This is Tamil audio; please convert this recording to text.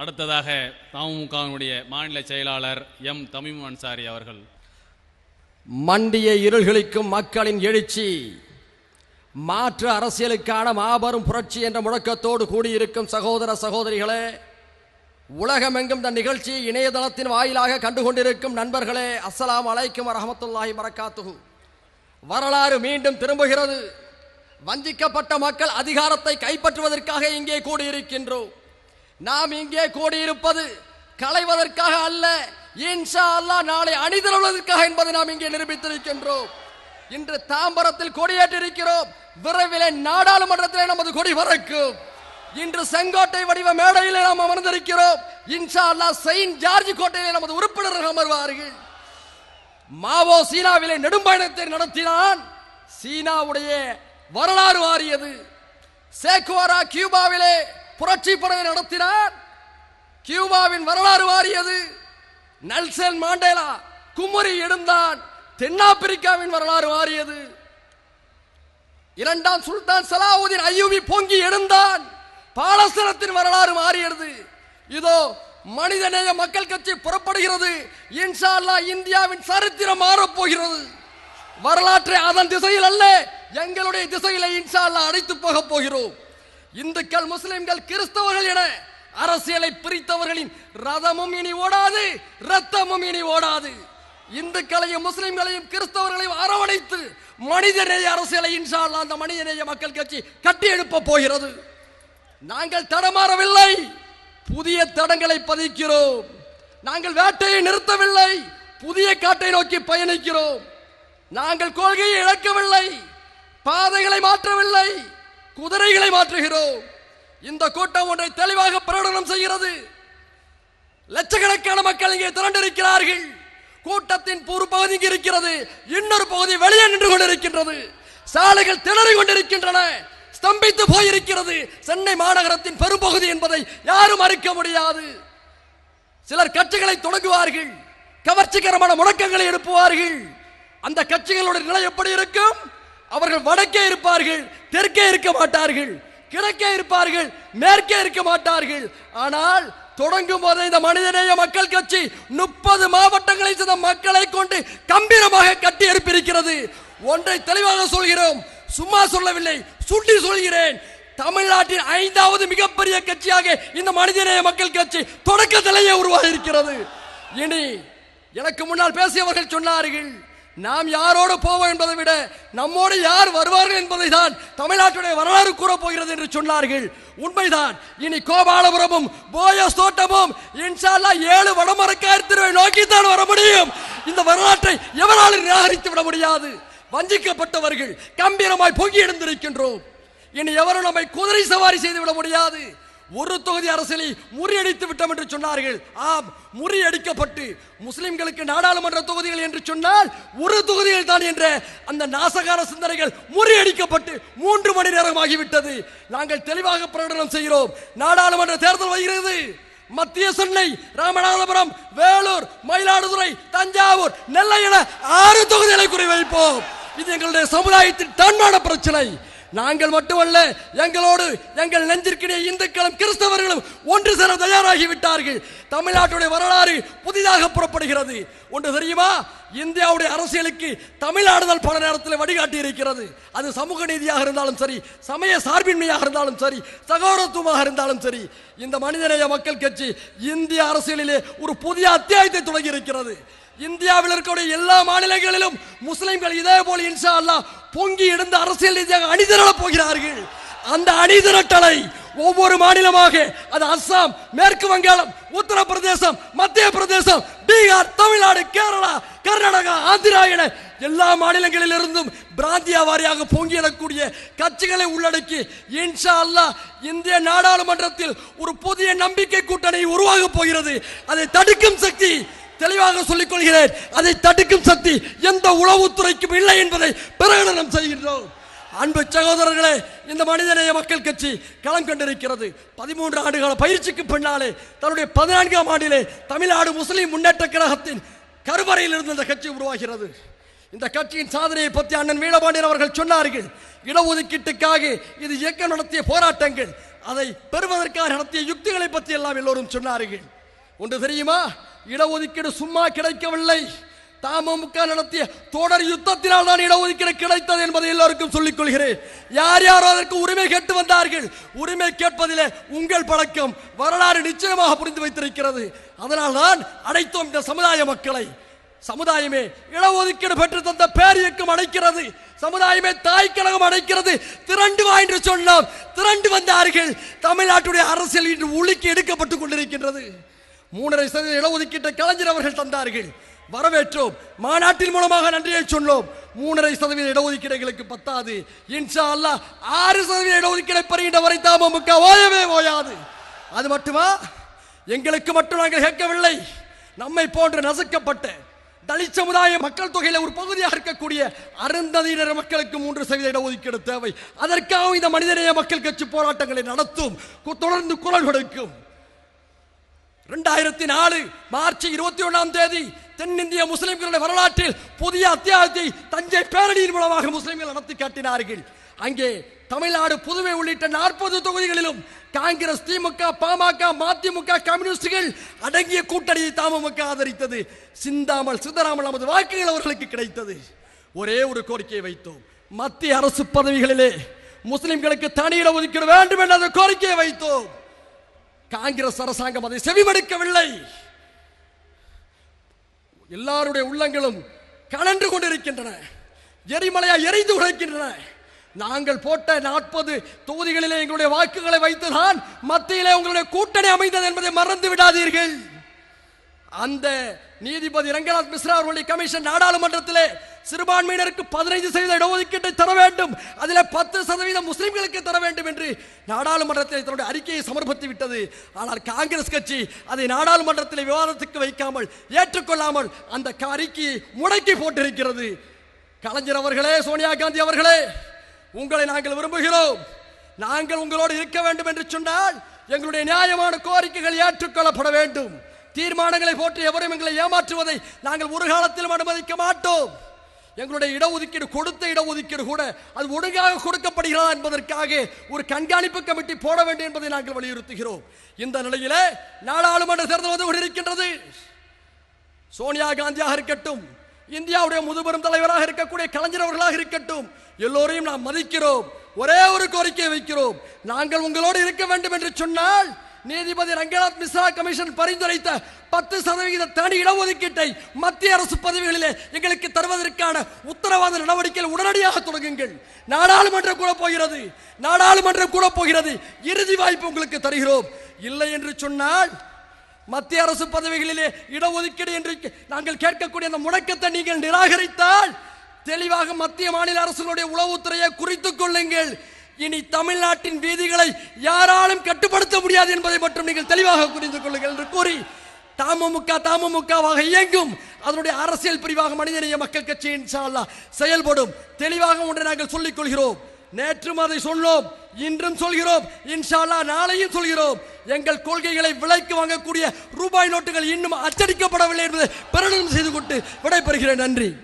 அடுத்ததாக தமுகவினுடைய மாநில செயலாளர் எம் தமிம் அன்சாரி அவர்கள். மண்டிய இருள்களிக்கும் மக்களின் எழுச்சி. மாற்று அரசியலுக்கான மாபெரும் புரட்சி என்ற முழக்கத்தோடு கூடியிருக்கும் சகோதர சகோதரிகளே உலகமெங்கும் இந்த நிகழ்ச்சியை இணையதளத்தின் வாயிலாக கண்டுகொண்டிருக்கும் நண்பர்களே அஸ்லாம் அலைக்கும் வரஹமத்துல்லாஹி வரகாத்துகு வரலாறு மீண்டும் திரும்புகிறது. வஞ்சிக்கப்பட்ட மக்கள் அதிகாரத்தை கைப்பற்றுவதற்காக இங்கே கூடியிருக்கின்றோம். நாம் இங்கே கூடியிருப்பது களைவதற்காக அல்ல. இன்ஷா அல்லாஹ் நாளை அணிதிரள்வதற்காக என்பதை நாம் இங்கே நிரூபித்திருக்கின்றோம். இன்று தாம்பரத்தில் கொடியேற்றிருக்கிறோம். விரைவிலே நாடாளுமன்றத்திலே நமது கொடி பறக்கும். இன்று செங்கோட்டை வடிவ மேடையிலே நாம் அமர்ந்திருக்கிறோம். இன்ஷா அல்லாஹ் செயின்ட் ஜார்ஜ் கோட்டையிலே நமது உறுப்பினர்கள் அமர்வார்கள். மாவோ சீனாவிலே நெடும்பயணத்தை நடத்தினான். சீனாவுடைய வரலாறு மாறியது சேக்குவாரா கியூபாவிலே புரட்சி படவை நடத்தினார். கியூபாவின் வரலாறு மாறியது நெல்சன் மாண்டேலா குமரி எழுந்தான். தென்னாப்பிரிக்காவின் வரலாறு மாறியது இரண்டாம் சுல்தான் சலாவுதீன் ஐயூபி பொங்கி எழுந்தான். பாலஸ்தீனத்தின் வரலாறு மாறியது. இதோ மனிதநேய மக்கள் கட்சி புறப்படுகிறது. இன்ஷா அல்லாஹ் இந்தியாவின் சரித்திரம் மாறப் போகிறது. வரலாற்றை அதன் திசையில் அல்ல. எங்களுடைய திசையில இன்ஷா அல்லாஹ் அழைத்து போக போகிறோம். இந்துக்கள் முஸ்லிம்கள் கிறிஸ்தவர்கள் என அரசியலை பிரித்தவர்களின் ரதமும் இனி ஓடாது ரத்தமும் இனி ஓடாது. இந்துக்களையும் முஸ்லிம்களையும் கிறிஸ்தவர்களையும் அரவணைத்து மனிதநேய அரசியலை இன்ஷால்லா அந்த மனிதநேய மக்கள் கட்சி கட்டி எழுப்ப போகிறது. நாங்கள் தடமாறவில்லை புதிய தடங்களை பதிக்கிறோம். நாங்கள் வேட்டையை நிறுத்தவில்லை புதிய காட்டை நோக்கி பயணிக்கிறோம். நாங்கள் கொள்கையை இழக்கவில்லை பாதைகளை மாற்றவில்லை குதிரைகளை மாற்றுகிறோம். இந்த கூட்டம் ஒன்றை தெளிவாக பிரகடனம் செய்கிறது. லட்சக்கணக்கான மக்கள் இங்கே திரண்டிருக்கிறார்கள். கூட்டத்தின் ஒரு பகுதி இருக்கிறது. இன்னொரு பகுதி வெளியே நின்று கொண்டிருக்கின்றது. சாலைகள் திணறிக் கொண்டிருக்கின்றன. ஸ்தம்பித்து போயிருக்கிறது. சென்னை மாநகரத்தின் பெரும்பகுதி என்பதை யாரும் அறிக்க முடியாது. சிலர் கட்சிகளை தொடங்குவார்கள். கவர்ச்சிகரமான முழக்கங்களை எழுப்புவார்கள். அந்த கட்சிகளுடைய நிலை எப்படி இருக்கும்? அவர்கள் வடக்கே இருப்பார்கள் தெற்கே இருக்க மாட்டார்கள் கிழக்கே இருப்பார்கள் மேற்கே இருக்க மாட்டார்கள். ஆனால் தொடங்கும் போது இந்த மனிதநேய மக்கள் கட்சி முப்பது மாவட்டங்களை சேர்ந்த மக்களை கொண்டு கம்பீரமாக கட்டி எழுப்பியிருக்கிறது. ஒன்றை தெளிவாக சொல்கிறோம் சும்மா சொல்லவில்லை சுட்டி சொல்கிறேன். தமிழ்நாட்டின் ஐந்தாவது மிகப்பெரிய கட்சியாக இந்த மனிதநேய மக்கள் கட்சி தொடக்கத்திலேயே உருவாகி இருக்கிறது இனி எனக்கு முன்னால் பேசியவர்கள் சொன்னார்கள் நாம் யாரோடு போவோம் என்பதை விட நம்மோடு யார் வருவார்கள் என்பதை தான் தமிழ்நாட்டுடைய வரலாறு கூறப் போகிறது என்று சொன்னார்கள். உண்மைதான். இனி கோபாலபுரமும் போயஸ் தோட்டமும் இன்ஷா அல்லாஹ் ஏழு வடமரக்கார் திருவை நோக்கித்தான் வர முடியும். இந்த வரலாற்றை எவராலும் நிராகரித்து விட முடியாது. வஞ்சிக்கப்பட்டவர்கள் கம்பீரமாய் பொங்கி எழுந்திருக்கின்றோம் இனி எவரும் நம்மை குதிரை சவாரி செய்து விட முடியாது. ஒரு தொகுதி அரசியலை முறியடித்து விட்டோம் என்று சொன்னார்கள். ஆம் முறியடிக்கப்பட்டு முஸ்லிம்களுக்கு நாடாளுமன்ற தொகுதிகள் என்று சொன்னால் ஒரு தொகுதிகள் தான் என்ற அந்த நாசகார சிந்தனைகள் முறியடிக்கப்பட்டு மூன்று மணி நேரம் ஆகிவிட்டது நாங்கள் தெளிவாக பிரகடனம் செய்கிறோம். நாடாளுமன்ற தேர்தல் வருகிறது. மத்திய சென்னை ராமநாதபுரம் வேலூர் மயிலாடுதுறை தஞ்சாவூர் நெல்லை என ஆறு தொகுதிகளை குறிவைப்போம். இது எங்களுடைய சமுதாயத்தின் தன்மான பிரச்சனை. நாங்கள் மட்டுமல்ல எங்களோடு எங்கள் நெஞ்சிற்கிடையே இந்துக்களும் கிறிஸ்தவர்களும் ஒன்று சேர தயாராகி விட்டார்கள் தமிழ்நாட்டுடைய வரலாறு புதிதாக புறப்படுகிறது. ஒன்று தெரியுமா? இந்தியாவுடைய அரசியலுக்கு தமிழ்நாடுதல் பல நேரத்தில் வழிகாட்டி இருக்கிறது அது சமூக நீதியாக இருந்தாலும் சரி சமய சார்பின்மையாக இருந்தாலும் சரி சகோதரத்துவமாக இருந்தாலும் சரி இந்த மனிதநேய மக்கள் கட்சி இந்திய அரசியலிலே ஒரு புதிய அத்தியாயத்தை தொடங்கி இருக்கிறது இந்தியாவில் இருக்கக்கூடிய எல்லா மாநிலங்களிலும் முஸ்லிம்கள் இதே போல இன்ஷா அல்லாஹ் பொங்கி எழுந்த அரசியல் ரீதியாக அணிதிரள போகிறார்கள். அந்த அணிதிரட்டலை ஒவ்வொரு மாநிலமாக அது அஸ்ஸாம் மேற்கு வங்காளம் உத்தரப்பிரதேசம் மத்திய பிரதேசம் பீகார் தமிழ்நாடு கேரளா கர்நாடகா ஆந்திரா என எல்லா மாநிலங்களிலிருந்தும் பிராந்திய வாரியாக பொங்கிடக்கூடிய கட்சிகளை உள்ளடக்கி இன்ஷா அல்லாஹ் இந்திய நாடாளுமன்றத்தில் ஒரு புதிய நம்பிக்கை கூட்டணி உருவாகப் போகிறது. அதை தடுக்கும் சக்தி தெளிவாக சொல்லிக் கொள்கிறேன் அதை தடுக்கும் சக்தி எந்த உளவுத்துறைக்கும் இல்லை என்பதை பிரகடனம் செய்கின்றோம். அன்பு சகோதரர்களே இந்த மனிதநேய மக்கள் கட்சி களம் கண்டிருக்கிறது. பதிமூன்று ஆண்டுகால பயிற்சிக்கு பின்னாலே தன்னுடைய பதினான்காம் ஆண்டிலே தமிழ்நாடு முஸ்லீம் முன்னேற்ற கழகத்தின் கருவறையில் இருந்து இந்த கட்சி உருவாகிறது. இந்த கட்சியின் சாதனையை பற்றி அண்ணன் வீரபாண்டியன் அவர்கள் சொன்னார்கள். இடஒதுக்கீட்டுக்காக இது இயக்கம் நடத்திய போராட்டங்கள் அதை பெறுவதற்காக நடத்திய யுக்திகளை பற்றி எல்லாம் எல்லோரும் சொன்னார்கள். ஒன்று தெரியுமா? இடஒதுக்கீடு சும்மா கிடைக்கவில்லை. தமுக நடத்திய தொடர் யுத்தத்தினால் தான் இடஒதுக்கீடு கிடைத்தது என்பதை எல்லோருக்கும் சொல்லிக் கொள்கிறேன். யார் யாரோ அதற்கு உரிமை கேட்டு வந்தார்கள். உரிமை கேட்பதிலே உங்கள் பழக்கம் வரலாறு நிச்சயமாக புரிந்து வைத்திருக்கிறது. அதனால் தான் அடைத்தோம் இந்த சமுதாய மக்களை. சமுதாயமே இடஒதுக்கீடு பெற்று தந்த பேரியக்கம் அடைக்கிறது. சமுதாயமே தாய் கழகம் அடைக்கிறது. திரண்டு வா என்று சொன்னோம் திரண்டு வந்தார்கள். தமிழ்நாட்டுடைய அரசியல் இன்று உலுக்கி எடுக்கப்பட்டுக் கொண்டிருக்கின்றது. மூணரை சதவீத இடஒதுக்கீட்டை கலைஞர் அவர்கள் தந்தார்கள். வரவேற்றோம். மாநாட்டின் மூலமாக நன்றியை சொன்னோம். மூணரை சதவீத இடஒதுக்கீடுகளுக்கு பத்தாது. இன்ஷா அல்லாஹ் ஆறு சதவீத இடஒதுக்கீடை பெறுகின்ற வரை தமுக ஓயவே ஓயாது. அது மட்டுமா? எங்களுக்கு மட்டும் நாங்கள் கேட்கவில்லை. நம்மை போன்று நசுக்கப்பட்ட தலித் சமுதாய மக்கள் தொகையில் ஒரு பகுதியாக இருக்கக்கூடிய அருந்ததியினர் மக்களுக்கு மூன்று சதவீத இடஒதுக்கீடு தேவை. அதற்காக இந்த மனிதநேய மக்கள் கட்சி போராட்டங்களை நடத்தும். தொடர்ந்து குரல் கொடுக்கும். ரெண்டாயிரத்தி நாலு மார்ச் இருபத்தி ஒன்றாம் தேதி தென்னிந்திய முஸ்லிம்களுடைய வரலாற்றில் புதிய அத்தியாயத்தை தஞ்சை பேரணியின் மூலமாக முஸ்லிம்கள் நடத்தி காட்டினார்கள். அங்கே தமிழ்நாடு புதுவை உள்ளிட்ட நாற்பது தொகுதிகளிலும் காங்கிரஸ் திமுக பாமக மதிமுக கம்யூனிஸ்டுகள் அடங்கிய கூட்டணியை தாமமுக ஆதரித்தது. சிந்தாமல் சிந்தராமல் நமது வாக்குகள் அவர்களுக்கு கிடைத்தது. ஒரே ஒரு கோரிக்கையை வைத்தோம். மத்திய அரசு பதவிகளிலே முஸ்லிம்களுக்கு தனியிட ஒதுக்கீடு வேண்டும் என்ற கோரிக்கையை வைத்தோம். காங்கிரஸ் அரசாங்கம் அதை செவிமடுக்கவில்லை. எல்லாருடைய உள்ளங்களும் கலன்று கொண்டிருக்கின்றன. எரிமலையா எரிந்து உழைக்கின்றன. நாங்கள் போட்ட நாற்பது தொகுதிகளிலே எங்களுடைய வாக்குகளை வைத்துதான் மத்தியிலே உங்களுடைய கூட்டணி அமைந்தது என்பதை மறந்து விடாதீர்கள். அந்த நீதிபதி ரங்கநாத் மிஸ்ரா அவர்களுடைய கமிஷன் நாடாளுமன்றத்திலே சிறுபான்மையினருக்கு பதினைந்து சதவீத இடஒதுக்கீட்டை தர வேண்டும். அதில் பத்து சதவீதம் முஸ்லிம்களுக்கு தர வேண்டும் என்று நாடாளுமன்றத்தில் தன்னுடைய அறிக்கையை சமர்ப்பித்து விட்டது. ஆனால் காங்கிரஸ் கட்சி அதை நாடாளுமன்றத்தில் விவாதத்துக்கு வைக்காமல் ஏற்றுக்கொள்ளாமல் அந்த அறிக்கையை முடக்கி போட்டிருக்கிறது. கலைஞர் அவர்களே சோனியா காந்தி அவர்களே உங்களை நாங்கள் விரும்புகிறோம். நாங்கள் உங்களோடு இருக்க வேண்டும் என்று சொன்னால் எங்களுடைய நியாயமான கோரிக்கைகள் ஏற்றுக்கொள்ளப்பட வேண்டும். தீர்மானங்களை போட்டு எவரும் எங்களை ஏமாற்றுவதை நாங்கள் ஒரு காலத்திலும் அனுமதிக்க மாட்டோம். எங்களுடைய இடஒதுக்கீடு கொடுத்த இடஒதுக்கீடு கூட அது ஒழுங்காக கொடுக்கப்படுகிறதா என்பதற்காக ஒரு கண்காணிப்பு கமிட்டி போட வேண்டும் என்பதை நாங்கள் வலியுறுத்துகிறோம். இந்த நிலையிலே நாடாளுமன்ற தேர்தல் வந்து கொண்டிருக்கின்றது. சோனியா காந்தியாக இருக்கட்டும் இந்தியாவுடைய முதுபெரும் தலைவராக இருக்கக்கூடிய கலைஞர் அவர்களாக இருக்கட்டும் எல்லோரையும் நாம் மதிக்கிறோம். ஒரே ஒரு கோரிக்கையை வைக்கிறோம். நாங்கள் உங்களோடு இருக்க வேண்டும் என்று சொன்னால் நீதிபதி ரங்கநாத் மிஸ்ரா கமிஷன் பரிந்துரைத்த பத்து சதவிகித தனி இடஒதுக்கீட்டை மத்திய அரசு பதவிகளிலே எங்களுக்கு தருவதற்கான உத்தரவாத நடவடிக்கைகள் உடனடியாக தொடங்குங்கள். நாடாளுமன்றம் கூட போகிறது. நாடாளுமன்றம் கூட போகிறது. இறுதி வாய்ப்பு உங்களுக்கு தருகிறோம். இல்லை என்று சொன்னால் மத்திய அரசு பதவிகளிலே இடஒதுக்கீடு என்று நாங்கள் கேட்கக்கூடிய அந்த முடக்கத்தை நீங்கள் நிராகரித்தால் தெளிவாக மத்திய மாநில அரசுகளுடைய உளவுத்துறையை குறித்துக் கொள்ளுங்கள். இனி தமிழ்நாட்டின் வீதிகளை யாராலும் கட்டுப்படுத்த முடியாது என்பதை மட்டும் நீங்கள் தெளிவாக புரிந்து கொள்ளுங்கள் என்று கூறி தமுமுக தமுமுகவாக இயங்கும். அதனுடைய அரசியல் பிரிவாக மனிதநேய மக்கள் கட்சி இன்ஷா செயல்படும். தெளிவாக ஒன்றை நாங்கள் சொல்லிக் கொள்கிறோம். நேற்றும் அதை சொன்னோம். இன்றும் சொல்கிறோம். இன்ஷால்லா நாளையும் சொல்கிறோம். எங்கள் கொள்கைகளை விலைக்கு வாங்கக்கூடிய ரூபாய் நோட்டுகள் இன்னும் அச்சடிக்கப்படவில்லை என்பதை பிரகடனம் செய்து கொண்டு விடைபெறுகிறேன். நன்றி.